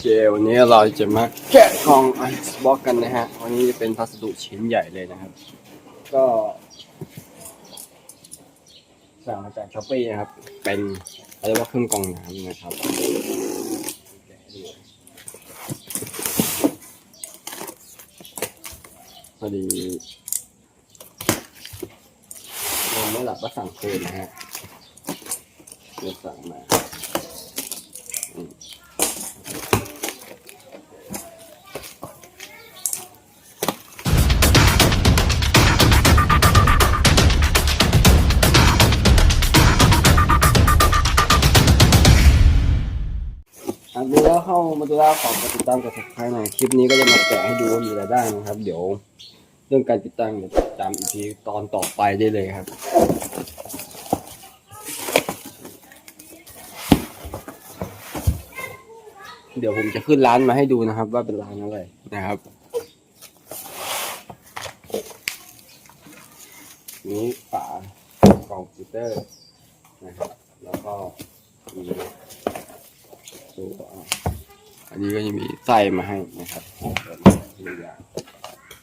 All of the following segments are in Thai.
เจวันนี้เราจะมาแกะกล่องไอซ์บ็อกกันนะฮะ วันนี้จะเป็นพัสดุชิ้นใหญ่เลยนะครับ ก็สั่งมาจากช้อปปี้นะครับ เป็นเขาเรียกว่าเครื่องกรองน้ำนะครับพอดีนอนไม่หลับก็สั่งคืนนะฮะเดี๋ยวสั่งมา มาดูแล้วขอกดติดตามกับสับสไครต์หน่อยคลิปนี้ก็จะมาแกะให้ดูว่ามีอะไรบ้างนะครับ เดี๋ยวเรื่องการติดตั้งเดี๋ยวตามอีกทีตอนต่อไปได้เลยครับเดี๋ยวผมจะขึ้นร้านมาให้ดูนะครับ ว่าเป็นร้านอะไรนะครับ นี้ฝากล่องคอมพิวเตอร์นะครับ แล้วก็มีตัว อันนี้ก็จะมีไส้มาให้นะครับอย่าง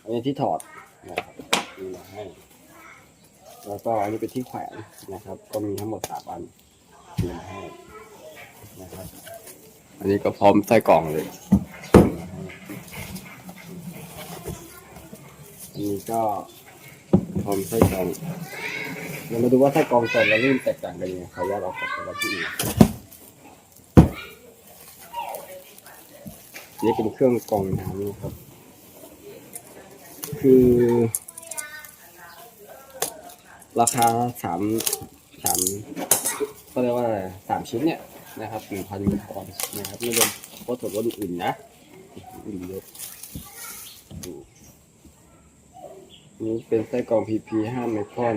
อันนี้ที่ถอดนะครับมีมาให้ แล้วก็อันนี้เป็นที่แขวนนะครับ ก็มีทั้งหมดสามอันมีมาให้นะครับ อันนี้ก็พร้อมไส้กล่องเลยอันนี้ก็พร้อมไส้กล่องเรามาดูว่าไส้กรองสดและรุ่นแตกต่างกันยังไงขออนุญาตเอากลับไปไว้ที่อื่น นี่เป็นเครื่องกรองน้ำนะครับ คือ ราคาสามสามก็เรียกว่าอะไรสามชิ้นเนี่ยนะครับหนึ่งพันกรนะครับไม่รวมวัตถุวัตถุอื่นนะอื่นเยอะนี่เป็นไส้กรอง PP ห้าไมครอน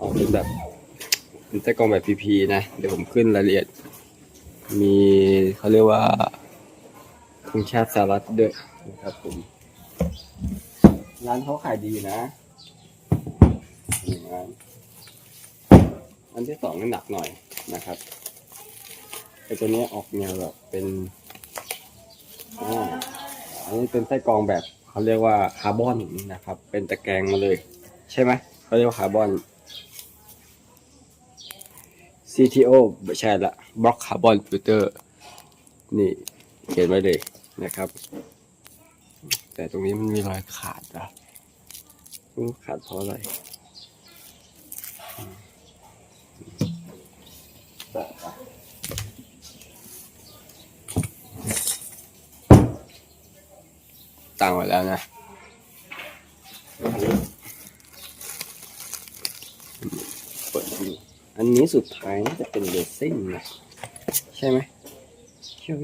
ออกเป็นแบบ เป็นไส้กรองแบบ PP นะ เดี๋ยวผมขึ้นรายละเอียด มีเขาเรียกว่าธงชาติสหรัฐด้วยนะครับผม ร้านเขาขายดีนะนี่ร้านอันที่สองนี่หนักหน่อยนะครับไอตัวนี้ออกแนวแบบเป็นอ่าอันนี้เป็นไส้กรองแบบเขาเรียกว่าคาร์บอนนะครับ เป็นตะแกรงมาเลย ใช่ไหมเขาเรียกว่าคาร์บอน CTO ไม่ใช่ละ Block Carbon Filter นี่เขียนไว้เลยนะครับ แต่ตรงนี้มันมีรอยขาดอะกูขาดเพราะอะไรต่อะตั้งไว้แล้วนะ เปิดดูอันนี้ สุดท้ายน่าจะเป็นเรซินนะใช่ไหมใช่ไหม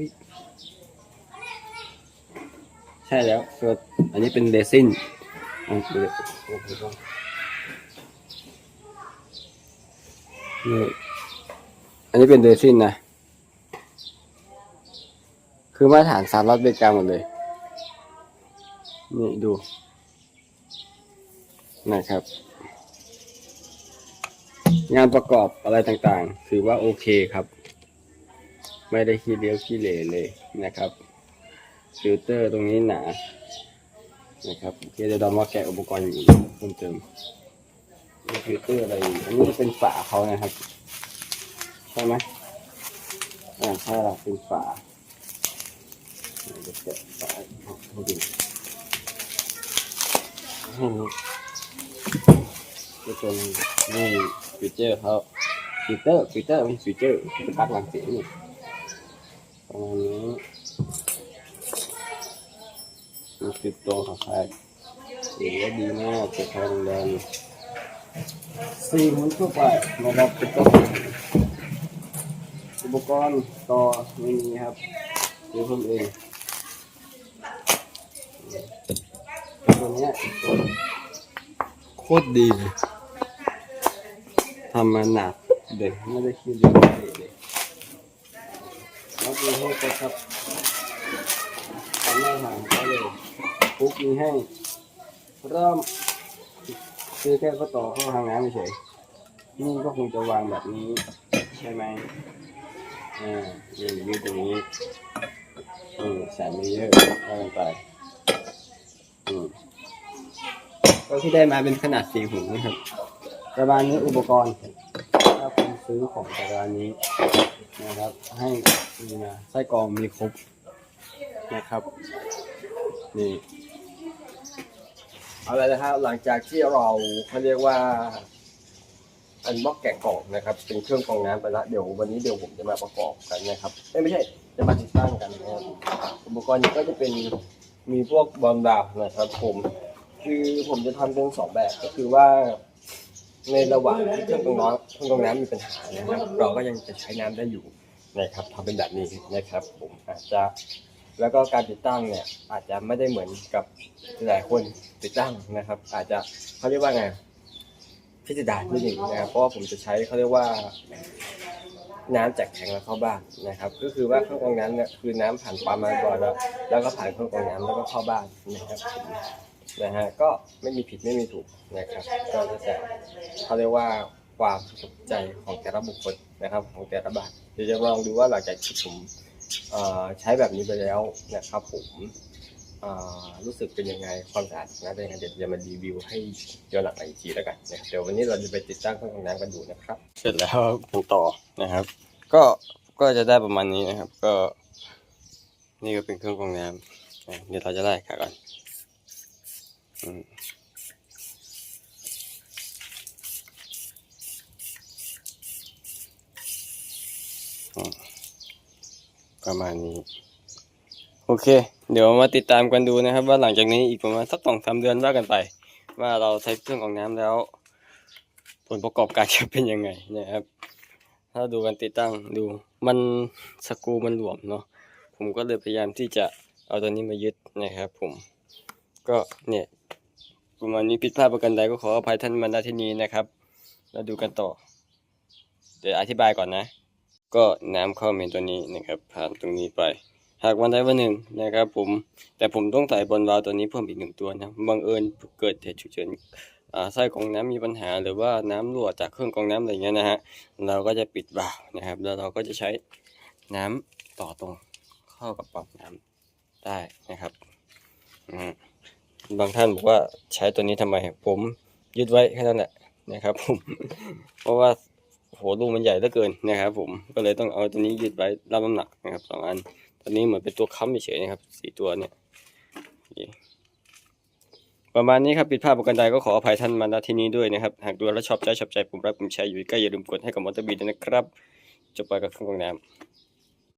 ใช่แล้วคืออันนี้เป็นเรซินอันนี้นี่อันนี้เป็นเรซินนะ คือมาตรฐานสามรัฐเบกาหมดเลย นี่ดูนะครับ งานประกอบอะไรต่างๆ ถือว่าโอเคครับ ไม่ได้ขี้เลี้ยวขี้เหร่เลยนะครับฟิลเตอร์ตรงนี้หนานะครับโอเคเดี๋ยวเรามาแกะอุปกรณ์อย่างอื่เพิ่มเติมฟิลเตอร์อะไรอันนี้เป็นฝาเขานะครับใช่ไหมอ่าใช่ละเป็นฝาเดี๋ยวแกะฝาให้ดูให้ ดูก็จะนี่ฟีเจอร์เขาฟีเจอร์ฟีเจอร์ไม่ฟีเจอร์ปักหลังเสียงนี่ประมาณนี้นี่คือตัวของไฟสีก็ดีมากเป็นทองแดงสีหมันทั่วไปนะครับเป็นต้นอุปกรณ์ต่อไม่มีครับดี๋ยวผมเองตัวเนี้ยโคตรดีเลย ทำมาหนักเด็กไม่ได้คิดเรื่องเลยแล้วมีให้กระชับทำหน้าหางเขาเลยปุ๊บมีให้เริ่มซื้อแค่ก็ต่อเข้าทางน้ำเฉยนี่ก็คงจะวางแบบนี้ ใช่ไหมอ่ายืนยืดตรงนี้อืมแสนไม่เยอะก็ลงไปอืมก็ที่ได้มาเป็นขนาดสี่หุงนะครับ ประมาณนี้อุปกรณ์ถ้าคุณซื้อของจากร้านนี้นะครับ ให้มีมาไส้กรองมีครบนะครับ นี่เอาละนะครับหลังจากที่เราเขาเรียกว่า อันบล็อกแกะกล่องนะครับ เป็นเครื่องกรองน้ำไปแล้วเดี๋ยววันนี้เดี๋ยวผมจะมาประกอบกันนะครับเอ้ยไม่ใช่จะมาติดตั้งกันนะครับอุปกรณ์นี้ก็จะเป็นมีพวกบอลดาบนะครับ ผม คือผมจะทำเป็นสองแบบก็คือว่า ในระหว่างที่เครื่องกรองน้ำเครื่องกรองน้ำมีปัญหานะครับ เราก็ยังจะใช้น้ำได้อยู่นะครับทำเป็นแบบนี้นะครับ ผมอาจจะแล้วก็การติดตั้งเนี่ยอาจจะไม่ได้เหมือนกับหลายคนติดตั้งนะครับ อาจจะเขาเรียกว่าไงพิจารณานิดหนึ่งนะครับเพราะว่าผมจะใช้เขาเรียกว่า น้ำจากแข็งแล้วเข้าบ้านนะครับ ก็คือว่าเครื่องกรองน้ำเนี่ยคือน้ำผ่านความร้อนก่อนแล้ว แล้วก็ผ่านเครื่องกรองน้ำแล้วก็เข้าบ้านนะครับ นะฮะก็ไม่มีผิดไม่มีถูกนะครับก็จะแต่เขาเรียกว่าความสนใจของแต่ละบุคคลนะครับ ของแต่ละบ้านเดี๋ยวจะลองดูว่าหลังจากที่ผมใช้แบบนี้ไปแล้วนะครับ ผมรู้สึกเป็นยังไงความสะอาดนะเป็นยังไงเดี๋ยวจะมารีวิวให้ย้อนหลังอีกทีแล้วกันนะเดี๋ยววันนี้เราจะไปติดตั้งเครื่องกรองน้ำกันดูนะครับ เสร็จแล้วผมต่อนะครับ ก็ก็จะได้ประมาณนี้นะครับ ก็ นี่ก็เป็นเครื่องกรองน้ำเดี๋ยวเราจะไล่ขาก่อน ประมาณนี้ โอเค เดี๋ยวมาติดตามกันดูนะครับ ว่าหลังจากนี้อีกประมาณสักสองสามเดือนว่ากันไป ว่าเราใช้เครื่องกรองน้ำแล้ว ผลประกอบการจะเป็นยังไงนะครับ ถ้าดูกันติดตั้งดูมันสกูมันหลวมเนาะผมก็เลยพยายามที่จะเอาตัวนี้มายึดนะครับ ผม ก็เนี่ย ประมาณนี้ผิดพลาดประกันใดก็ขออภัยท่านมาณที่นี้นะครับ แล้วดูกันต่อ เดี๋ยวอธิบายก่อนนะ ก็น้ำเข้าเมนตัวนี้นะครับ ผ่านตรงนี้ไป หากวันใดวันหนึ่งนะครับผม แต่ผมต้องใส่บอลวาล์วตัวนี้เพิ่มอีกหนึ่งตัวนะ บังเอิญเกิดเหตุฉุกเฉินอ่าไส้กรองน้ำมีปัญหาหรือว่าน้ำรั่วจากเครื่องกรองน้ำอะไรเงี้ยนะฮะ เราก็จะปิดวาล์วนะครับ แล้วเราก็จะใช้น้ำต่อตรงเข้ากับปลองน้ำได้นะครับ อืม บางท่านบอกว่าใช้ตัวนี้ทำไม ผมยึดไว้แค่นั้นแหละนะครับ ผม เพราะว่าโหลูกมันใหญ่เหลือเกินนะครับ ผมก็เลยต้องเอาตัวนี้ยึดไว้รับน้ำหนักนะครับสองอันตัวนี้เหมือนเป็นตัวค้ำเฉยๆนะครับสี่ตัวเนี่ยประมาณนี้ครับผิดพลาดประกันใดก็ขออภัยท่านมาณที่นี้ด้วยนะครับ หากดูแล้วชอบใจชอบใจผมรักผมแชร์อยู่ใกล้อย่าลืมกดให้กับมอเตอร์บีด้วยนะครับ จบไปกับเครื่องกรองน้ำ